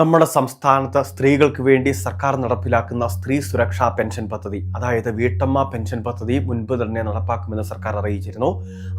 നമ്മുടെ സംസ്ഥാനത്ത് സ്ത്രീകൾക്ക് വേണ്ടി സർക്കാർ നടപ്പിലാക്കുന്ന സ്ത്രീ സുരക്ഷാ പെൻഷൻ പദ്ധതി. അതായത് വീട്ടമ്മ പെൻഷൻ പദ്ധതി മുൻപ് തന്നെ നടപ്പാക്കുമെന്ന് സർക്കാർ അറിയിച്ചിരുന്നു.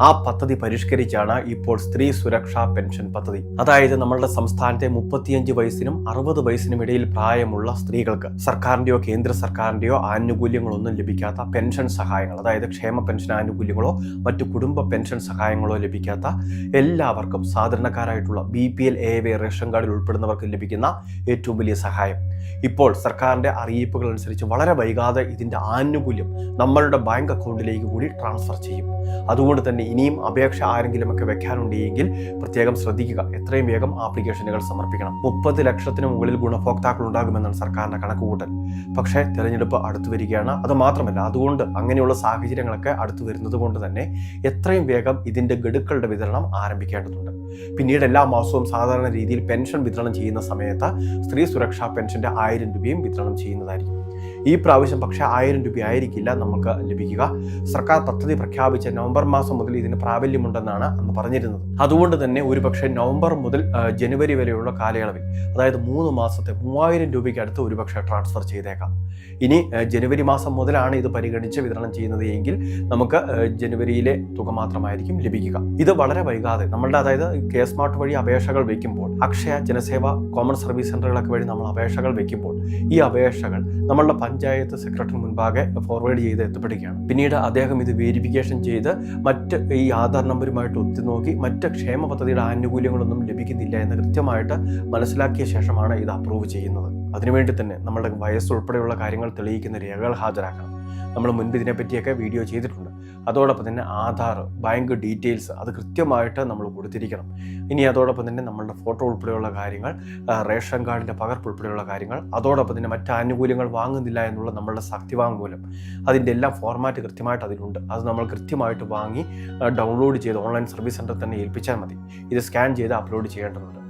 ആ പദ്ധതി പരിഷ്കരിച്ചാണ് ഇപ്പോൾ സ്ത്രീ സുരക്ഷാ പെൻഷൻ പദ്ധതി. അതായത് നമ്മളുടെ സംസ്ഥാനത്തെ മുപ്പത്തിയഞ്ച് വയസ്സിനും അറുപത് വയസ്സിനും ഇടയിൽ പ്രായമുള്ള സ്ത്രീകൾക്ക് സർക്കാരിന്റെയോ കേന്ദ്ര സർക്കാരിന്റെയോ ആനുകൂല്യങ്ങളൊന്നും ലഭിക്കാത്ത പെൻഷൻ സഹായങ്ങൾ അതായത് ക്ഷേമ പെൻഷൻ ആനുകൂല്യങ്ങളോ മറ്റു കുടുംബ പെൻഷൻ സഹായങ്ങളോ ലഭിക്കാത്ത എല്ലാവർക്കും സാധാരണക്കാരായിട്ടുള്ള B P L A Y ration കാർഡിൽ ഉൾപ്പെടുന്നവർക്ക് ലഭിക്കുന്ന ഏറ്റവും വലിയ സഹായം. ഇപ്പോൾ സർക്കാരിന്റെ അറിയിപ്പുകൾ അനുസരിച്ച് വളരെ വൈകാതെ ഇതിന്റെ ആനുകൂല്യം നമ്മളുടെ ബാങ്ക് അക്കൗണ്ടിലേക്ക് കൂടി ട്രാൻസ്ഫർ ചെയ്യും. അതുകൊണ്ട് തന്നെ ഇനിയും അപേക്ഷ ആരെങ്കിലുമൊക്കെ വെക്കാനുണ്ടെങ്കിൽ പ്രത്യേകം ശ്രദ്ധിക്കുക. എത്രയും വേഗം ആപ്ലിക്കേഷനുകൾ സമർപ്പിക്കണം. മുപ്പത് ലക്ഷത്തിന് മുകളിൽ ഗുണഭോക്താക്കൾ ഉണ്ടാകുമെന്നാണ് സർക്കാരിന്റെ കണക്കുകൂട്ടൽ. പക്ഷേ തെരഞ്ഞെടുപ്പ് അടുത്തു വരികയാണ്. അത് മാത്രമല്ല അതുകൊണ്ട് അങ്ങനെയുള്ള സാഹചര്യങ്ങളൊക്കെ അടുത്തു വരുന്നത് കൊണ്ട് തന്നെ എത്രയും വേഗം ഇതിന്റെ ഗഡുക്കളുടെ വിതരണം ആരംഭിക്കേണ്ടതുണ്ട്. പിന്നീട് എല്ലാ മാസവും സാധാരണ രീതിയിൽ പെൻഷൻ വിതരണം ചെയ്യുന്ന സമയത്ത് സ്ത്രീ സുരക്ഷാ പെൻഷന്റെ ആയിരം രൂപയും വിതരണം ചെയ്യുന്നതായിരിക്കും. ഈ പ്രാവശ്യം പക്ഷേ ആയിരം രൂപ ആയിരിക്കില്ല നമുക്ക് ലഭിക്കുക. സർക്കാർ പദ്ധതി പ്രഖ്യാപിച്ച നവംബർ മാസം മുതൽ ഇതിന് പ്രാബല്യമുണ്ടെന്നാണ് അന്ന് പറഞ്ഞിരുന്നത്. അതുകൊണ്ട് തന്നെ ഒരുപക്ഷെ നവംബർ മുതൽ ജനുവരി വരെയുള്ള കാലയളവിൽ അതായത് മൂന്ന് മാസത്തെ മൂവായിരം രൂപയ്ക്ക് അടുത്ത് ഒരുപക്ഷെ ട്രാൻസ്ഫർ ചെയ്തേക്കാം. ഇനി ജനുവരി മാസം മുതലാണ് ഇത് പരിഗണിച്ച് വിതരണം ചെയ്യുന്നത് എങ്കിൽ നമുക്ക് ജനുവരിയിലെ തുക മാത്രമായിരിക്കും ലഭിക്കുക. ഇത് വളരെ വൈകാതെ നമ്മളുടെ അതായത് കെ സ്മാർട്ട് വഴി അപേക്ഷകൾ വയ്ക്കുമ്പോൾ അക്ഷയ ജനസേവ കോമൺ സർവീസ് സെന്ററുകളൊക്കെ വഴി നമ്മൾ അപേക്ഷകൾ വയ്ക്കുമ്പോൾ ഈ അപേക്ഷകൾ നമ്മളുടെ പഞ്ചായത്ത് സെക്രട്ടറി മുൻപാകെ ഫോർവേഡ് ചെയ്ത് എത്തപ്പെടുകയാണ്. പിന്നീട് അദ്ദേഹം ഇത് വെരിഫിക്കേഷൻ ചെയ്ത് മറ്റ് ഈ ആധാർ നമ്പരുമായിട്ട് ഒത്തുനോക്കി മറ്റ് ക്ഷേമ പദ്ധതിയുടെ ആനുകൂല്യങ്ങളൊന്നും ലഭിക്കുന്നില്ല എന്ന് കൃത്യമായിട്ട് മനസ്സിലാക്കിയ ശേഷമാണ് ഇത് അപ്രൂവ് ചെയ്യുന്നത്. അതിനുവേണ്ടി തന്നെ നമ്മുടെ വയസ്സുൾപ്പെടെയുള്ള കാര്യങ്ങൾ തെളിയിക്കുന്ന രേഖകൾ ഹാജരാക്കണം. നമ്മൾ മുൻപ് ഇതിനെപ്പറ്റിയൊക്കെ വീഡിയോ ചെയ്തിട്ടുണ്ട്. അതോടൊപ്പം തന്നെ ആധാർ ബാങ്ക് ഡീറ്റെയിൽസ് അത് കൃത്യമായിട്ട് നമ്മൾ കൊടുത്തിരിക്കണം. ഇനി അതോടൊപ്പം തന്നെ നമ്മളുടെ ഫോട്ടോ ഉൾപ്പെടെയുള്ള കാര്യങ്ങൾ റേഷൻ കാർഡിന്റെ പകർപ്പ് ഉൾപ്പെടെയുള്ള കാര്യങ്ങൾ അതോടൊപ്പം തന്നെ മറ്റ് ആനുകൂല്യങ്ങൾ വാങ്ങുന്നില്ല എന്നുള്ള നമ്മളുടെ സത്യവാങ്മൂലം. അതിന്റെ എല്ലാം ഫോർമാറ്റ് കൃത്യമായിട്ട് അതിലുണ്ട്. അത് നമ്മൾ കൃത്യമായിട്ട് വാങ്ങി ഡൗൺലോഡ് ചെയ്ത് ഓൺലൈൻ സർവീസ് സെന്ററിൽ തന്നെ ഏൽപ്പിച്ചാൽ മതി. ഇത് സ്കാൻ ചെയ്ത് അപ്ലോഡ് ചെയ്യേണ്ടതുണ്ട്.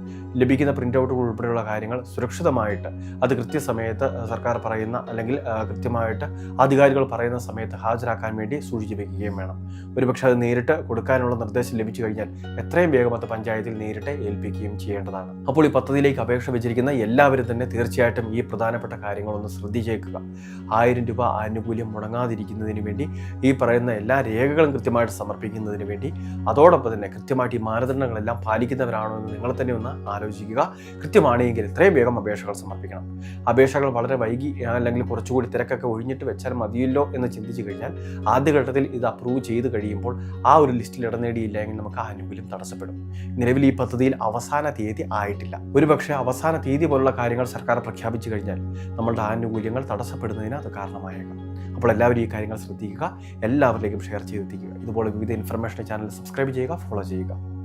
ലഭിക്കുന്ന പ്രിന്റ് ഔട്ടുകൾ ഉൾപ്പെടെയുള്ള കാര്യങ്ങൾ സുരക്ഷിതമായിട്ട് അത് കൃത്യസമയത്ത് സർക്കാർ പറയുന്ന അല്ലെങ്കിൽ കൃത്യമായിട്ട് അധികാരികൾ പറയുന്ന സമയത്ത് ഹാജരാക്കാൻ വേണ്ടി സൂക്ഷിച്ചു വയ്ക്കുകയും വേണം. ഒരുപക്ഷെ അത് നേരിട്ട് കൊടുക്കാനുള്ള നിർദ്ദേശം ലഭിച്ചു കഴിഞ്ഞാൽ എത്രയും വേഗം അത് പഞ്ചായത്തിൽ നേരിട്ട് ഏൽപ്പിക്കുകയും ചെയ്യേണ്ടതാണ്. അപ്പോൾ ഈ പദ്ധതിയിലേക്ക് അപേക്ഷ വെച്ചിരിക്കുന്ന എല്ലാവരും തന്നെ തീർച്ചയായിട്ടും ഈ പ്രധാനപ്പെട്ട കാര്യങ്ങളൊന്ന് ശ്രദ്ധിച്ചേക്കുക. ആയിരം രൂപ ആനുകൂല്യം മുടങ്ങാതിരിക്കുന്നതിന് വേണ്ടി ഈ പറയുന്ന എല്ലാ രേഖകളും കൃത്യമായിട്ട് സമർപ്പിക്കുന്നതിന് വേണ്ടി അതോടൊപ്പം തന്നെ കൃത്യമായിട്ട് ഈ മാനദണ്ഡങ്ങളെല്ലാം പാലിക്കുന്നവരാണോ എന്ന് നിങ്ങൾ തന്നെ ഒന്ന് ആലോചിക്കുക കൃത്യമാണെങ്കിൽ എത്രയും വേഗം അപേക്ഷകൾ സമർപ്പിക്കണം. അപേക്ഷകൾ വളരെ വൈകി അല്ലെങ്കിൽ കുറച്ചുകൂടി തിരക്കൊക്കെ ഒഴിഞ്ഞിട്ട് വെച്ചാൽ മതിയല്ലോ എന്ന് ചിന്തിച്ചു കഴിഞ്ഞാൽ ആദ്യഘട്ടത്തിൽ ഇത് അപ്രൂവ് ചെയ്ത് കഴിയുമ്പോൾ ആ ഒരു ലിസ്റ്റിൽ ഇടം നേടിയില്ല എങ്കിൽ നമുക്ക് ആനുകൂല്യം തടസ്സപ്പെടും. നിലവിൽ ഈ പദ്ധതിയിൽ അവസാന തീയതി ആയിട്ടില്ല. ഒരുപക്ഷെ അവസാന തീയതി പോലുള്ള കാര്യങ്ങൾ സർക്കാർ പ്രഖ്യാപിച്ചു കഴിഞ്ഞാൽ നമ്മളുടെ ആനുകൂല്യങ്ങൾ തടസ്സപ്പെടുന്നതിന് അത് കാരണമായേക്കാം. അപ്പോൾ എല്ലാവരും ഈ കാര്യങ്ങൾ ശ്രദ്ധിക്കുക. എല്ലാവരിലേക്കും ഷെയർ ചെയ്തെത്തിക്കുക. ഇതുപോലെ വിവിധ ഇൻഫർമേഷൻ ചാനൽ സബ്സ്ക്രൈബ് ചെയ്യുക ഫോളോ ചെയ്യുക.